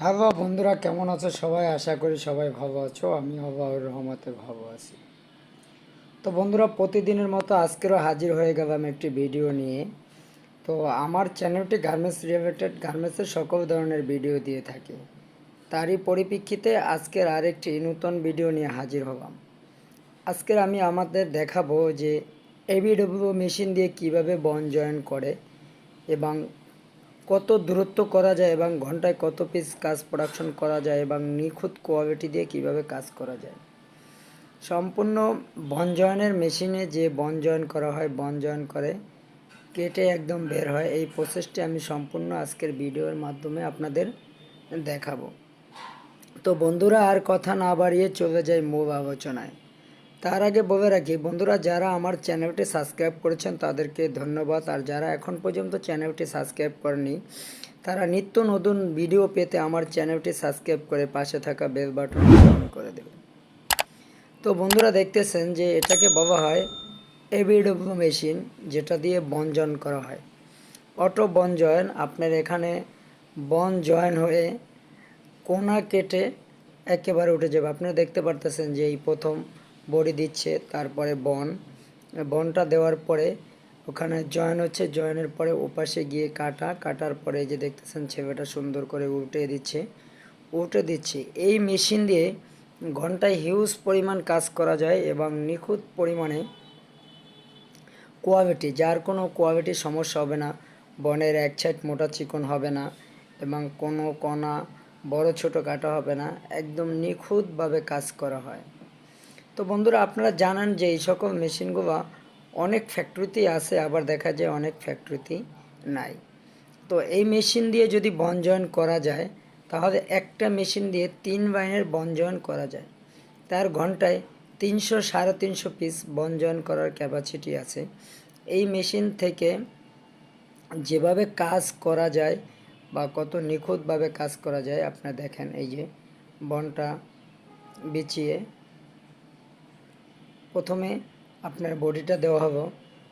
Hello বন্ধুরা, কেমন আছো? সবাই আশা করি সবাই ভালো আছো। আমি হবাউর রহমতে ভালো আছি। তো বন্ধুরা, প্রতিদিনের মতো আজকেরও হাজির হয়ে গেলাম একটি ভিডিও নিয়ে। তো আমার চ্যানেলটি গার্মেন্টস রিলেটেড, গার্মেন্টসের সকল ধরনের ভিডিও দিয়ে থাকে। তারই পরিপ্রেক্ষিতে আজকের আরেকটি নতুন ভিডিও নিয়ে হাজির হলাম। আজকের আমি আমাদের দেখাবো যে এবিডব্লিউ মেশিন দিয়ে কীভাবে বন জয়েন করে এবং কত দূরত্ব করা যায় এবং ঘন্টায় কত পিস কাজ প্রোডাকশন করা যায় এবং নিখুঁত কোয়ালিটি দিয়ে কীভাবে কাজ করা যায়? সম্পূর্ণ বন জয়েনের মেশিনে যে বন জয়েন করা হয়, বন জয়েন করে, কেটে একদম বের হয়। এই প্রসেসটি আমি সম্পূর্ণ আজকের ভিডিওর মাধ্যমে আপনাদের দেখাবো। তো বন্ধুরা, আর কথা না বাড়িয়ে চলে যাই মূল আলোচনায়। তার আগে বলে রাখি, বন্ধুরা, যারা আমার চ্যানেলটি সাবস্ক্রাইব করেছেন তাদেরকে ধন্যবাদ। আর যারা এখন পর্যন্ত চ্যানেলটি সাবস্ক্রাইব করেনি তারা নিত্য নতুন ভিডিও পেতে আমার চ্যানেলটি সাবস্ক্রাইব করে পাশে থাকা বেল বাটন অন করে দেবে তো বন্ধুরা, দেখতেছেন যে এটাকে বলা হয় এবিডব্লিউ মেশিন, যেটা দিয়ে বন জয়েন করা হয়। অটো বন জয়েন, আপনার এখানে বন জয়েন হয়ে কোনা কেটে একেবারে উঠে যাবে। আপনারা দেখতে পারতেছেন যে এই প্রথম বড়ি দিচ্ছে, তারপরে বন। বনটা দেওয়ার পরে ওখানে জয়েন হচ্ছে, জয়েনের পরে ওপাশে গিয়ে কাটা। কাটার পরে যে দেখতেছেন ছেলেটা সুন্দর করে উল্টে দিচ্ছে উল্টে দিচ্ছে। এই মেশিন দিয়ে ঘন্টায় হিউজ পরিমাণ কাজ করা যায় এবং নিখুঁত পরিমাণে কোয়ালিটি, যার কোনো কোয়ালিটির সমস্যা হবে না। বনের এক সাইড মোটা চিকন হবে না এবং কোনো কণা বড় ছোট কাটা হবে না। একদম নিখুঁতভাবে কাজ করা হয়। তো বন্ধুরা, আপনারা জানান যে এই সকল মেশিনগুলো অনেক ফ্যাক্টরিতেই আছে, আবার দেখা যায় অনেক ফ্যাক্টরিতেই নাই। তো এই মেশিন দিয়ে যদি বন জয়েন করা যায়, তাহলে একটা মেশিন দিয়ে তিন বাইনের বন জয়েন করা যায়। তার ঘন্টায় তিনশো সাড়ে তিনশো পিস বন জয়েন করার ক্যাপাসিটি আছে। এই মেশিন থেকে যেভাবে কাজ করা যায় বা কত নিখুঁতভাবে কাজ করা যায়, আপনারা দেখেন এই যে বনটা বিছিয়ে প্রথমে আপনার বডিটা দেওয়া হবে।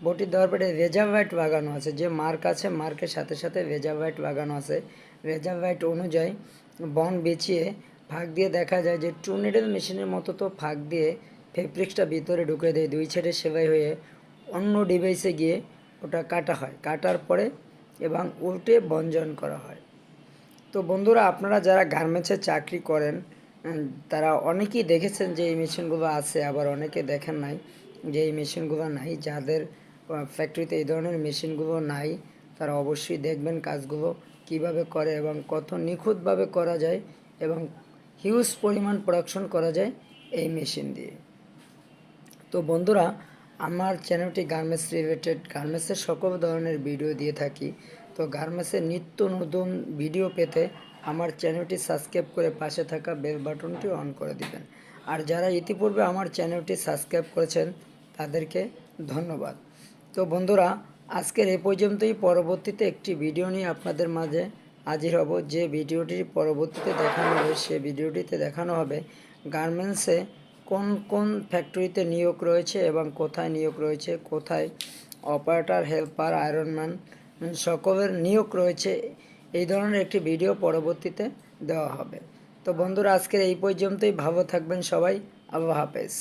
বডি দেওয়ার পরে রেজার হোয়াইট লাগানো আছে। যে মার্ক আছে, মার্কের সাথে সাথে রেজার হোয়াইট লাগানো আছে। রেজার হোয়াইট অনুযায়ী বন বেচিয়ে ফাঁক দিয়ে দেখা যায় যে টুনেডেল মেশিনের মতো তো ফাঁক দিয়ে ফেব্রিক্সটা ভিতরে ঢুকে দেয়। দুই ছেড়ে সেলাই হয়ে অন্য ডিভাইসে গিয়ে ওটা কাটা হয়। কাটার পরে এবং উল্টে বঞ্জন করা হয়। তো বন্ধুরা, আপনারা যারা গার্মেন্টসে চাকরি করেন তারা অনেকেই দেখেছেন যে এই মেশিনগুলো আছে, আবার অনেকে দেখেন নাই যে এই মেশিনগুলো নাই। যাদের ফ্যাক্টরিতে এই ধরনের মেশিনগুলো নাই, তারা অবশ্যই দেখবেন কাজগুলো কীভাবে করে এবং কত নিখুঁতভাবে করা যায় এবং হিউজ পরিমাণ প্রোডাকশন করা যায় এই মেশিন দিয়ে। তো বন্ধুরা, আমার চ্যানেলটি গার্মেন্টস রিলেটেড গার্মেন্টসের সকল ধরনের ভিডিও দিয়ে থাকি। তো গার্মেন্টসের নিত্য নতুন ভিডিও পেতে আমার চ্যানেলটি সাবস্ক্রাইব করে পাশে থাকা বেল বাটনটি অন করে দিবেন। আর যারা ইতিপূর্বে আমার চ্যানেলটি সাবস্ক্রাইব করেছেন, তাদেরকে ধন্যবাদ। তো বন্ধুরা, আজকের এ পর্যন্তই। পরবর্তীতে একটি ভিডিও নিয়ে আপনাদের মাঝে হাজির হব। যে ভিডিওটি পরবর্তীতে দেখানো হবে, সে ভিডিওটিতে দেখানো হবে গার্মেন্টসে কোন কোন ফ্যাক্টরিতে নিয়োগ রয়েছে এবং কোথায় নিয়োগ রয়েছে, কোথায় অপারেটর, হেল্পার আয়রনম্যান সকলের নিয়োগ রয়েছে। এই ধরনের একটি ভিডিও পরবর্তীতে দেওয়া হবে। তো বন্ধুরা, আজকের এই পর্যন্তই। ভালো থাকবেন সবাই। আল্লাহ হাফেজ।